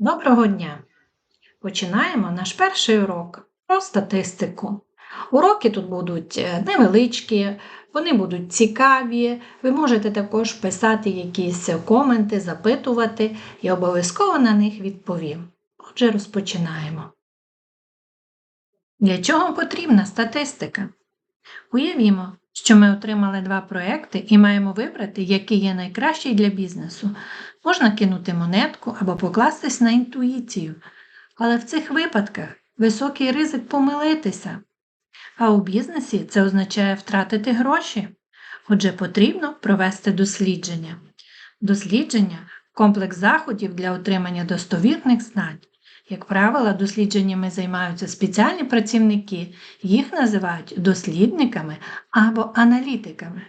Доброго дня! Починаємо наш перший урок про статистику. Уроки тут будуть е, невеличкі, вони будуть цікаві. Ви можете також писати якісь коменти, запитувати і обов'язково на них відповім. Отже, розпочинаємо. Для чого потрібна статистика? Уявімо, що ми отримали два проекти і маємо вибрати, який є найкращий для бізнесу. Можна кинути монетку або покластись на інтуїцію. Але в цих випадках високий ризик помилитися. А у бізнесі це означає втратити гроші. Отже, потрібно провести дослідження. Дослідження комплекс заходів для отримання достовірних знань. Як правило, дослідженнями займаються спеціальні працівники, їх називають дослідниками або аналітиками.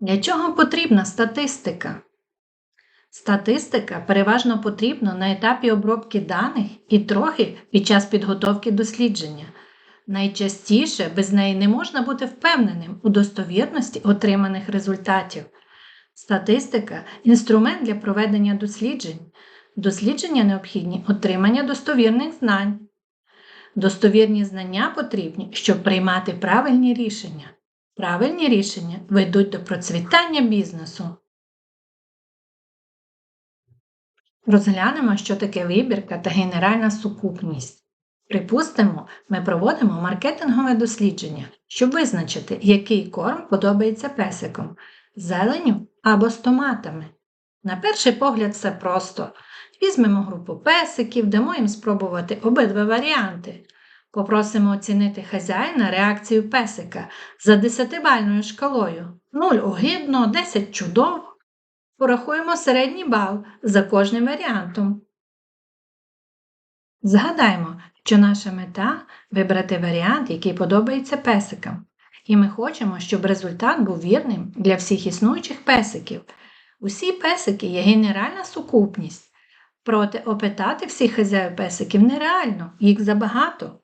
Для чого потрібна статистика? Статистика переважно потрібна на етапі обробки даних і трохи під час підготовки дослідження. Найчастіше без неї не можна бути впевненим у достовірності отриманих результатів. Статистика інструмент для проведення досліджень. Дослідження необхідні отримання достовірних знань. Достовірні знання потрібні, щоб приймати правильні рішення. Правильні рішення ведуть до процвітання бізнесу. Розглянемо, що таке вибірка та генеральна сукупність. Припустимо, ми проводимо маркетингове дослідження, щоб визначити, який корм подобається песикам зеленю або з томатами. На перший погляд, все просто. Візьмемо групу песиків, дамо їм спробувати обидва варіанти. Попросимо оцінити хазяїна реакцію песика за 10-бальною шкалою 0 огидно, 10 чудово. Порахуємо середній бал за кожним варіантом. Згадаймо, що наша мета вибрати варіант, який подобається песикам. І ми хочемо, щоб результат був вірним для всіх існуючих песиків. Усі песики є генеральна сукупність. Проте опитати всіх хазяїв песиків нереально, їх забагато.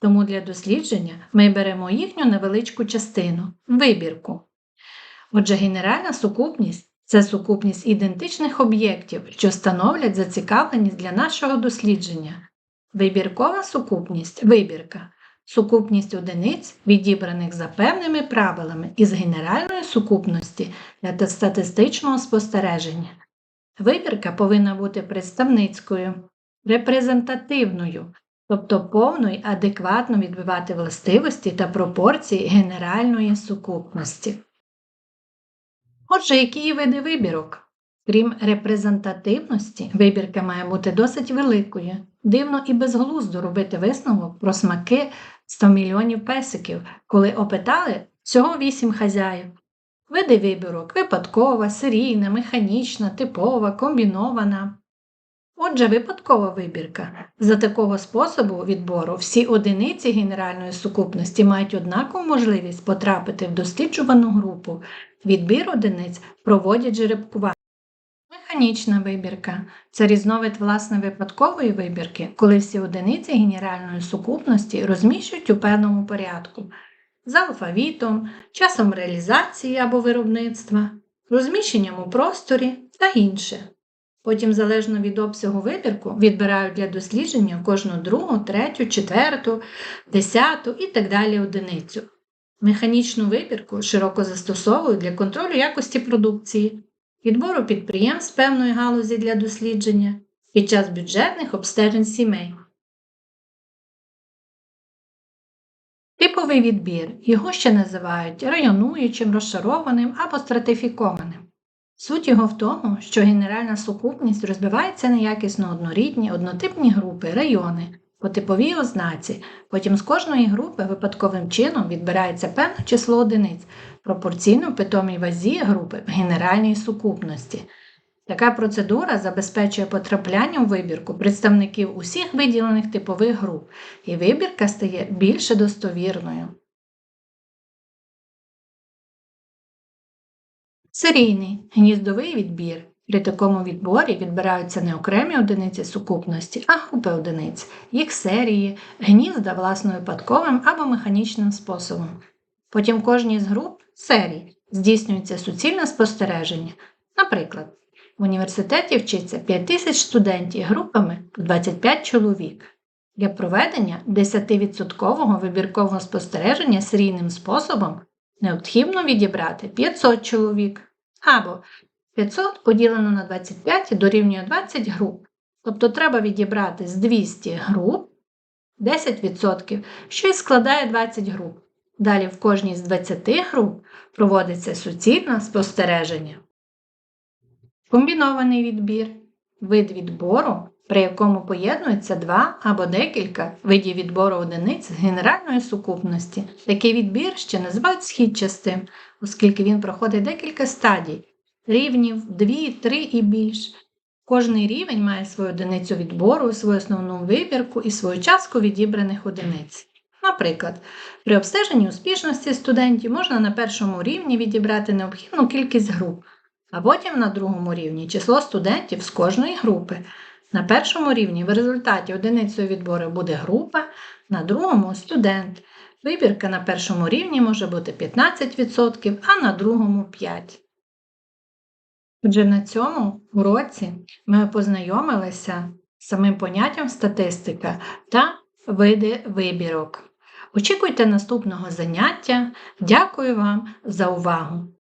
Тому для дослідження ми беремо їхню невеличку частину вибірку. Отже, генеральна сукупність це сукупність ідентичних об'єктів, що становлять зацікавленість для нашого дослідження. Вибіркова сукупність вибірка сукупність одиниць, відібраних за певними правилами із генеральної сукупності для статистичного спостереження. Вибірка повинна бути представницькою, репрезентативною, тобто повно й адекватно відбивати властивості та пропорції генеральної сукупності. Отже, які види вибірок? Крім репрезентативності, вибірка має бути досить великою. Дивно і безглуздо робити висновок про смаки 100 мільйонів песиків, коли опитали всього 8 хазяїв. Види вибірок випадкова, серійна, механічна, типова, комбінована. Отже, випадкова вибірка. За такого способу відбору всі одиниці генеральної сукупності мають однакову можливість потрапити в досліджувану групу. Відбір одиниць проводять жеребкування. Механічна вибірка це різновид власне випадкової вибірки, коли всі одиниці генеральної сукупності розміщують у певному порядку за алфавітом, часом реалізації або виробництва, розміщенням у просторі та інше. Потім, залежно від обсягу вибірку, відбирають для дослідження кожну другу, третю, четверту, десяту і так далі одиницю. Механічну вибірку широко застосовують для контролю якості продукції відбору підприємств певної галузі для дослідження під час бюджетних обстежень сімей. Типовий відбір його ще називають районуючим, розшарованим або стратифікованим. Суть його в тому, що генеральна сукупність розбивається на якісно однорідні, однотипні групи, райони, по типовій ознаці, потім з кожної групи випадковим чином відбирається певне число одиниць, пропорційно питомій вазі групи в генеральній сукупності. Така процедура забезпечує потрапляння в вибірку представників усіх виділених типових груп, і вибірка стає більше достовірною. Серійний гніздовий відбір. При такому відборі відбираються не окремі одиниці сукупності, а групи одиниць, їх серії, гнізда власно випадковим або механічним способом. Потім кожній з груп серій здійснюється суцільне спостереження. Наприклад, в університеті вчиться 5 тисяч студентів групами в 25 чоловік. Для проведення 10% вибіркового спостереження серійним способом необхідно відібрати 500 чоловік або 500 поділено на 25 дорівнює 20 груп. Тобто треба відібрати з 200 груп 10%, що і складає 20 груп. Далі в кожній з 20 груп проводиться суцільне спостереження. Комбінований відбір вид відбору, при якому поєднуються два або декілька видів відбору одиниць з генеральної сукупності. Такий відбір ще називають східчастим, оскільки він проходить декілька стадій рівнів, дві, три і більш. Кожний рівень має свою одиницю відбору, свою основну вибірку і свою частку відібраних одиниць. Наприклад, при обстеженні успішності студентів можна на першому рівні відібрати необхідну кількість груп, а потім на другому рівні число студентів з кожної групи. На першому рівні в результаті одиницею відбору буде група, на другому студент. Вибірка на першому рівні може бути 15%, а на другому 5%. Отже, на цьому уроці ми познайомилися з самим поняттям статистика та види вибірок. Очікуйте наступного заняття. Дякую вам за увагу!